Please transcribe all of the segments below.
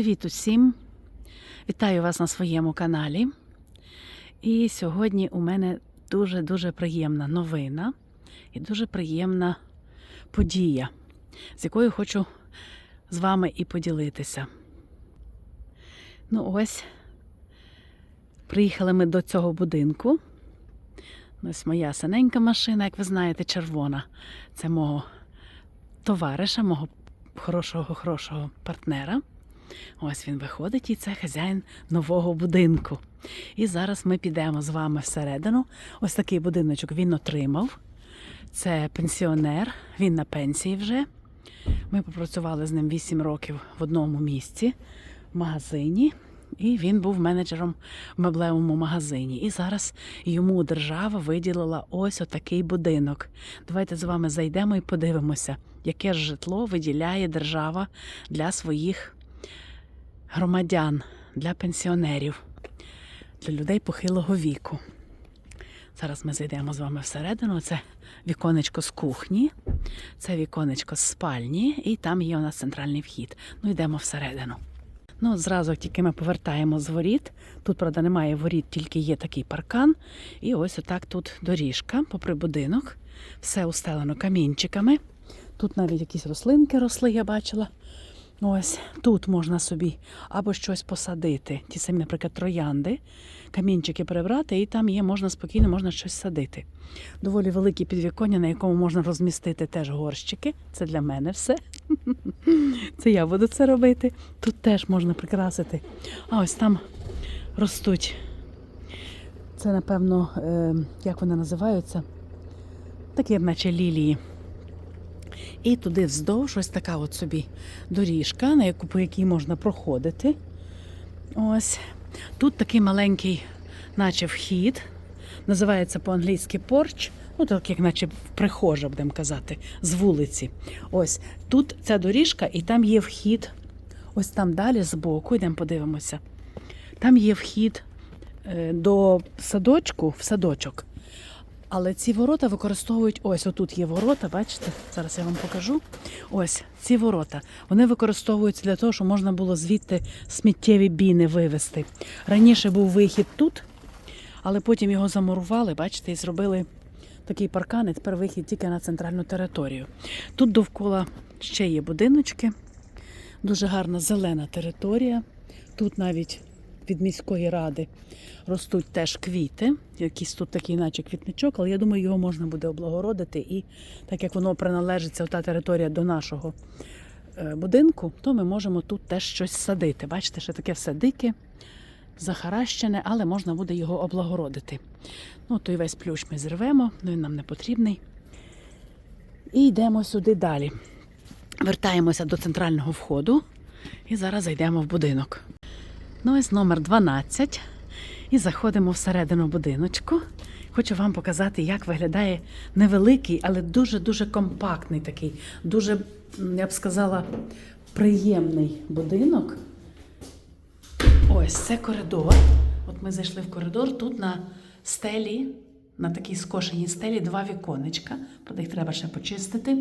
Привіт усім! Вітаю вас на своєму каналі. І сьогодні у мене дуже-дуже приємна новина і дуже приємна подія, з якою хочу з вами і поділитися. Ну, ось, приїхали ми до цього будинку. Ось моя синенька машина, як ви знаєте, червона. Це мого товариша, мого хорошого, хорошого партнера. Ось він виходить, і це хазяїн нового будинку. І зараз ми підемо з вами всередину. Ось такий будиночок він отримав. Це пенсіонер, він на пенсії вже. Ми попрацювали з ним 8 років в одному місці в магазині. І він був менеджером в меблевому магазині. І зараз йому держава виділила ось отакий будинок. Давайте з вами зайдемо і подивимося, яке ж житло виділяє держава для своїх громадян, для пенсіонерів, для людей похилого віку. Зараз ми зайдемо з вами всередину. Це віконечко з кухні, це віконечко з спальні, і там є у нас центральний вхід. Ну, йдемо всередину. Ну, зразу, тільки ми повертаємо з воріт. Тут, правда, немає воріт, тільки є такий паркан. І ось отак тут доріжка, попри будинок. Все устелено камінчиками. Тут навіть якісь рослинки росли, я бачила. Ось тут можна собі або щось посадити. Ті самі, наприклад, троянди, камінчики прибрати, і там є, можна спокійно, можна щось садити. Доволі велике підвіконня, на якому можна розмістити теж горщики. Це для мене все. Це я буду це робити. Тут теж можна прикрасити. А ось там ростуть. Це, напевно, е, як вони називаються? Такі, наче лілії. І туди вздовж ось така от собі доріжка, на яку по якій можна проходити. Ось. Тут такий маленький, наче вхід. Називається по-англійськи порч. Ну, так як наче прихожа, будемо казати, з вулиці. Ось тут ця доріжка, і там є вхід. Ось там далі збоку, йдемо подивимося. Там є вхід е, до садочку, в садочок. Але ці ворота використовують ось отут є ворота, бачите? Зараз я вам покажу. Ось ці ворота. Вони використовуються для того, щоб можна було звідти сміттєві біни вивезти. Раніше був вихід тут, але потім його замурували, бачите, і зробили такий паркан, і тепер вихід тільки на центральну територію. Тут довкола ще є будиночки, дуже гарна зелена територія. Тут навіть від міської ради ростуть теж квіти, якийсь тут такий, наче квітничок, але я думаю, його можна буде облагородити. І так як воно приналежиться, та територія до нашого е, будинку, то ми можемо тут теж щось садити. Бачите, що таке все дике, захаращене, але можна буде його облагородити. Ну, той весь плющ ми зривемо, ну він нам не потрібний. І йдемо сюди далі. Вертаємося до центрального входу і зараз зайдемо в будинок. Ну, ось номер 12. І заходимо всередину будиночку. Хочу вам показати, як виглядає невеликий, але дуже-дуже компактний такий, дуже, я б сказала, приємний будинок. Ось це коридор. От ми зайшли в коридор. Тут на стелі, на такій скошеній стелі, два віконечка. Правда, їх треба ще почистити.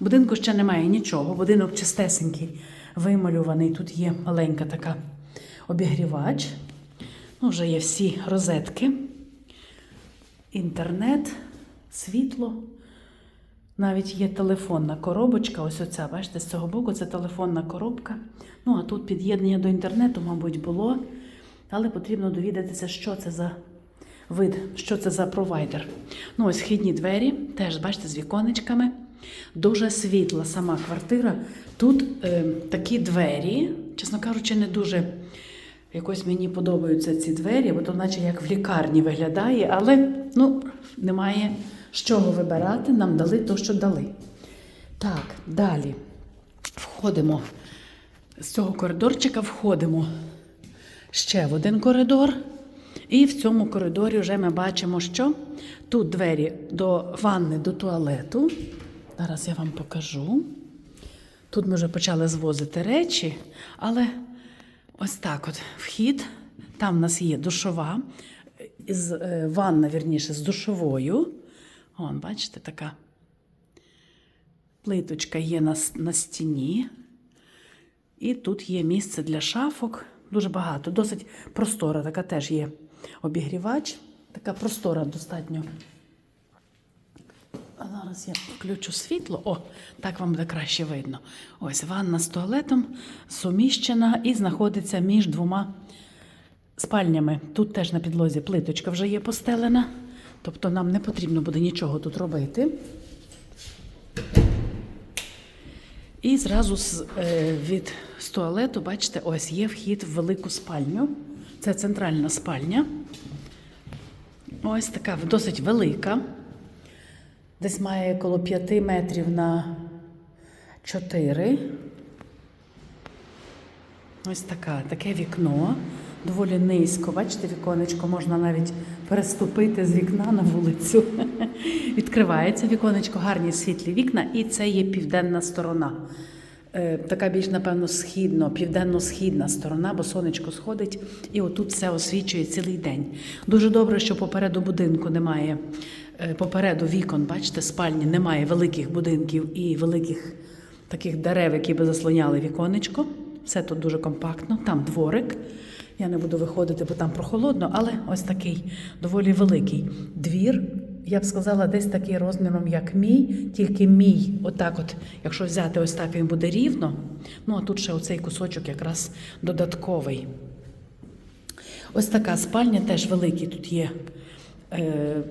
В будинку ще немає нічого. Будинок чистесенький, вималюваний. Тут є маленька така обігрівач. Ну, вже є всі розетки, інтернет, світло. Навіть є телефонна коробочка. Ось оця, бачите, з цього боку це телефонна коробка. Ну, а тут під'єднання до інтернету, мабуть, було. Але потрібно довідатися, що це за вид, що це за провайдер. Ну, ось вхідні двері, теж, бачите, з віконечками. Дуже світла сама квартира. Тут е, такі двері, чесно кажучи, не дуже якось мені подобаються ці двері, бо то наче як в лікарні виглядає, але ну, немає з чого вибирати. Нам дали то, що дали. Так, далі входимо з цього коридорчика, входимо ще в один коридор. І в цьому коридорі вже ми бачимо, що тут двері до ванни, до туалету. Зараз я вам покажу. Тут ми вже почали звозити речі, але ось так от вхід. Там в нас є душова, з, е, ванна, вірніше, з душовою. Вон, бачите, така плиточка є на, на стіні. І тут є місце для шафок. Дуже багато. Досить простора, така теж є обігрівач. Така простора достатньо. А зараз я включу світло. О, так вам буде краще видно. Ось ванна з туалетом суміщена і знаходиться між двома спальнями. Тут теж на підлозі плиточка вже є постелена. Тобто нам не потрібно буде нічого тут робити. І зразу з, е, від з туалету, бачите, ось є вхід в велику спальню. Це центральна спальня. Ось така досить велика. Десь має коло 5 метрів на 4. Ось така, таке вікно. Доволі низько. Бачите, віконечко можна навіть переступити з вікна на вулицю. Відкривається віконечко, гарні світлі вікна, і це є південна сторона. Е, Така більш, напевно, східно, південно-східна сторона, бо сонечко сходить, і отут все освічує цілий день. Дуже добре, що попереду будинку немає. Е, Попереду вікон, бачите, спальні немає великих будинків і великих таких дерев, які би заслоняли віконечко. Все тут дуже компактно. Там дворик. Я не буду виходити, бо там прохолодно, але ось такий доволі великий двір. Я б сказала, десь такий розміром, як мій, тільки мій, отак, от, якщо взяти ось так, він буде рівно. Ну а тут ще оцей кусочок якраз додатковий. Ось така спальня, теж великий тут є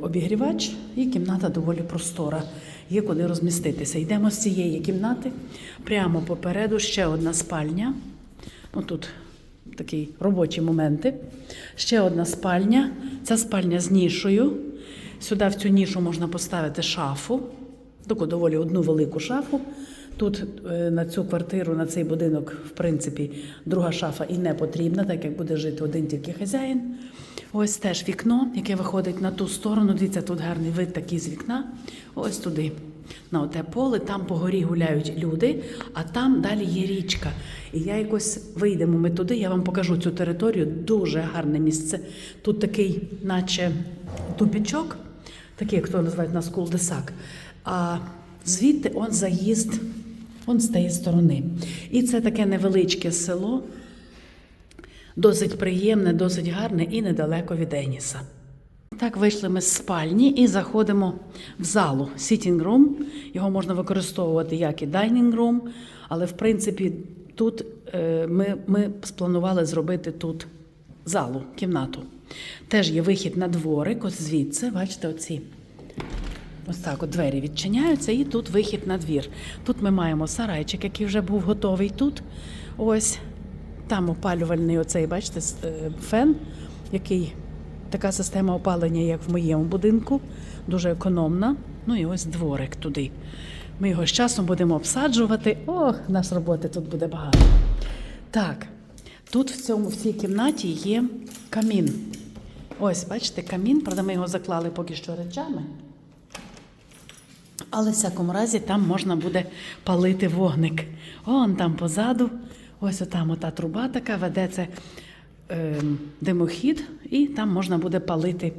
обігрівач, і кімната доволі простора. Є куди розміститися. Йдемо з цієї кімнати. Прямо попереду ще одна спальня. Ну, тут такі робочі моменти. Ще одна спальня. Ця спальня з нішою. Сюди в цю нішу можна поставити шафу, таку доволі одну велику шафу. Тут е, на цю квартиру, на цей будинок, в принципі, друга шафа і не потрібна, так як буде жити один тільки хазяїн. Ось теж вікно, яке виходить на ту сторону. Дивіться, тут гарний вид такий з вікна. Ось туди. На оте поле, там по горі гуляють люди, а там далі є річка. І я якось вийдемо ми туди, я вам покажу цю територію. Дуже гарне місце. Тут такий, наче тупічок, такий, як то називають нас кулдесак. А звідти он заїзд, он з тієї сторони. І це таке невеличке село, досить приємне, досить гарне і недалеко від Еніса. Так, вийшли ми з спальні і заходимо в залу sitting room. Його можна використовувати як і dining room, але в принципі тут е, ми, ми спланували зробити тут залу, кімнату. Теж є вихід на дворик, ось звідси, бачите, оці. Ось так от двері відчиняються, і тут вихід на двір. Тут ми маємо сарайчик, який вже був готовий тут. Ось там опалювальний оцей, бачите, е, фен, який така система опалення, як в моєму будинку, дуже економна. Ну і ось дворик туди. Ми його з часом будемо обсаджувати. Ох, нас роботи тут буде багато. Так, тут в цьому в цій кімнаті є камін. Ось, бачите, камін, правда, ми його заклали поки що речами. Але в всякому разі там можна буде палити вогник. Он там позаду, ось отам ота труба така веде це е, димохід, і там можна буде палити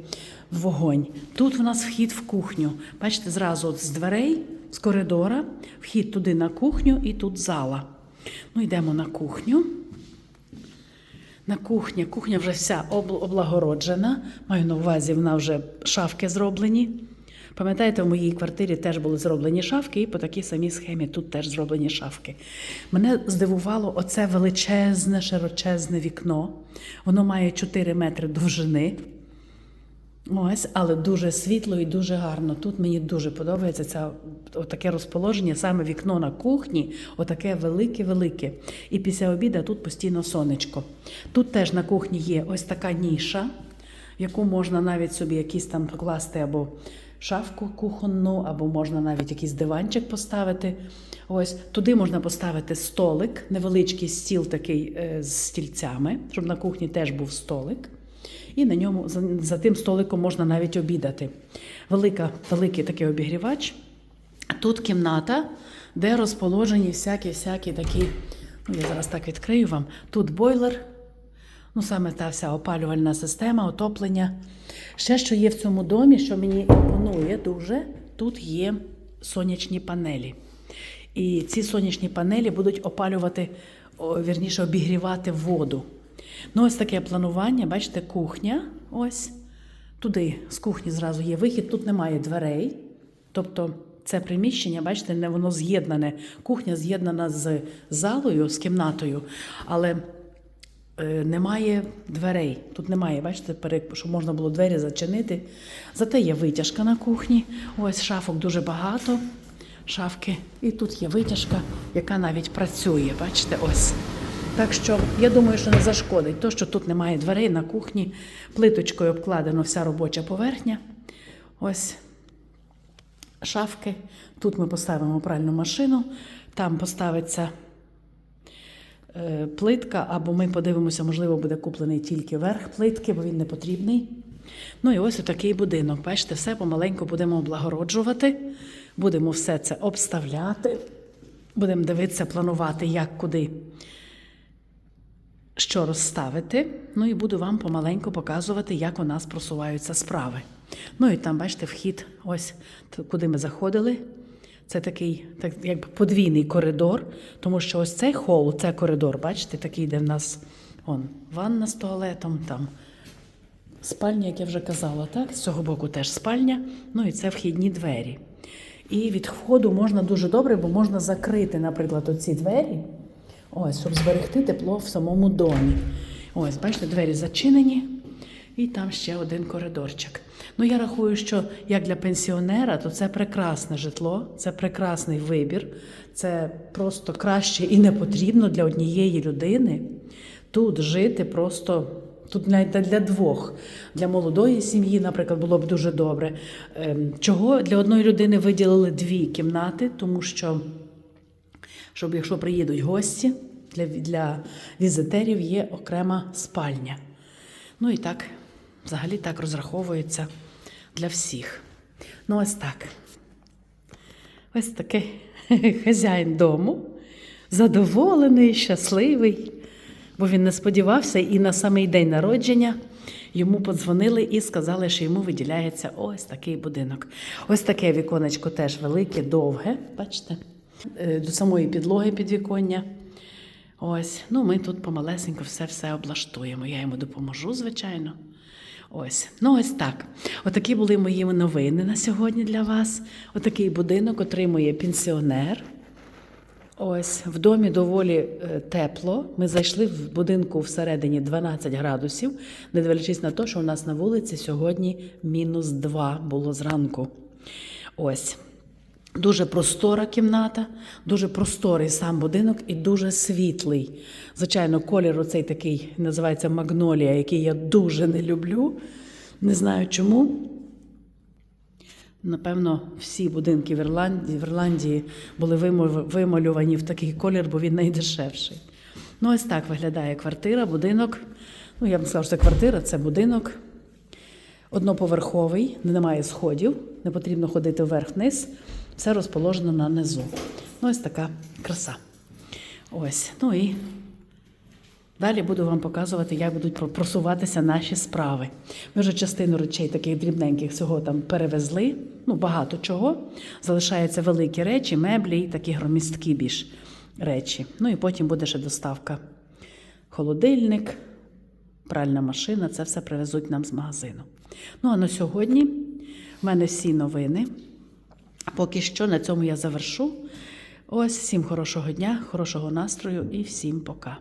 вогонь. Тут в нас вхід в кухню. Бачите, зразу от з дверей, з коридора, вхід туди на кухню і тут зала. Ну, йдемо на кухню. На кухні. Кухня вже вся облагороджена. Маю на увазі, вона вже шафки зроблені. Пам'ятаєте, в моїй квартирі теж були зроблені шафки, і по такій самій схемі тут теж зроблені шафки. Мене здивувало оце величезне, широчезне вікно. Воно має 4 метри довжини. Ось, але дуже світло і дуже гарно. Тут мені дуже подобається це таке розположення, саме вікно на кухні, отаке велике-велике. І після обіду тут постійно сонечко. Тут теж на кухні є ось така ніша, яку можна навіть собі якісь там покласти або шафку кухонну, або можна навіть якийсь диванчик поставити. Ось туди можна поставити столик, невеличкий стіл такий е, з стільцями, щоб на кухні теж був столик. І на ньому за, тим столиком можна навіть обідати. Велика, великий такий обігрівач. Тут кімната, де розположені всякі-всякі такі. Ну, я зараз так відкрию вам. Тут бойлер, ну саме та вся опалювальна система, отоплення. Ще що є в цьому домі, що мені імпонує дуже, тут є сонячні панелі. І ці сонячні панелі будуть опалювати, вірніше, обігрівати воду. Ну, ось таке планування, бачите, кухня. Ось туди з кухні зразу є вихід, тут немає дверей. Тобто це приміщення, бачите, не воно з'єднане. Кухня з'єднана з залою, з кімнатою, але немає дверей. Тут немає, бачите, щоб можна було двері зачинити. Зате є витяжка на кухні. Ось шафок дуже багато. Шафки. І тут є витяжка, яка навіть працює. Бачите, ось. Так що я думаю, що не зашкодить. То, що тут немає дверей на кухні, плиточкою обкладено вся робоча поверхня. Ось шафки. Тут ми поставимо пральну машину, там поставиться е, плитка, або ми подивимося, можливо, буде куплений тільки верх плитки, бо він не потрібний. Ну і ось такий будинок. Бачите, все помаленьку будемо облагороджувати, будемо все це обставляти, будемо дивитися, планувати, як куди що розставити. Ну і буду вам помаленьку показувати, як у нас просуваються справи. Ну і там, бачите, вхід, ось куди ми заходили. Це такий, так якби подвійний коридор, тому що ось цей хол, це коридор, бачите, такий, де в нас он, ванна з туалетом, там спальня, як я вже казала, так? З цього боку теж спальня, ну і це вхідні двері. І від входу можна дуже добре, бо можна закрити, наприклад, оці двері, ось, щоб зберегти тепло в самому домі. Ось, бачите, двері зачинені, і там ще один коридорчик. Ну, я рахую, що як для пенсіонера, то це прекрасне житло, це прекрасний вибір, це просто краще і не потрібно для однієї людини тут жити просто. Тут навіть для двох, для молодої сім'ї, наприклад, було б дуже добре. Ем, Чого для одної людини виділили дві кімнати, тому що, щоб якщо приїдуть гості, для, для візитерів є окрема спальня. Ну і так, взагалі так розраховується для всіх. Ну, ось так. Ось такий хазяїн дому, задоволений, щасливий, бо він не сподівався, і на самий день народження йому подзвонили і сказали, що йому виділяється ось такий будинок. Ось таке віконечко теж велике, довге, бачите, Е, до самої підлоги підвіконня. Ось, ну ми тут помалесенько все-все облаштуємо. Я йому допоможу, звичайно. Ось, ну ось так. Отакі були мої новини на сьогодні для вас. Отакий будинок отримує пенсіонер. Ось в домі доволі е, тепло. Ми зайшли в будинку всередині 12 градусів, не дивлячись на те, що у нас на вулиці сьогодні мінус 2 було зранку. Ось. Дуже простора кімната, дуже просторий сам будинок і дуже світлий. Звичайно, колір оцей такий називається магнолія, який я дуже не люблю. Не знаю чому. Напевно, всі будинки в Ірландії, в Ірландії були вималювані в такий колір, бо він найдешевший. Ну, ось так виглядає квартира, будинок. Ну, я б сказала, що це квартира, це будинок. Одноповерховий, немає сходів, не потрібно ходити вверх-вниз. Все розположено на низу. Ну, ось така краса. Ось. Ну і Далі буду вам показувати, як будуть просуватися наші справи. Ми вже частину речей таких дрібненьких всього там перевезли, ну багато чого. Залишаються великі речі, меблі і такі громісткі більш речі. Ну і потім буде ще доставка. Холодильник, пральна машина це все привезуть нам з магазину. Ну а на сьогодні в мене всі новини. Поки що на цьому я завершу. Ось всім хорошого дня, хорошого настрою і всім пока.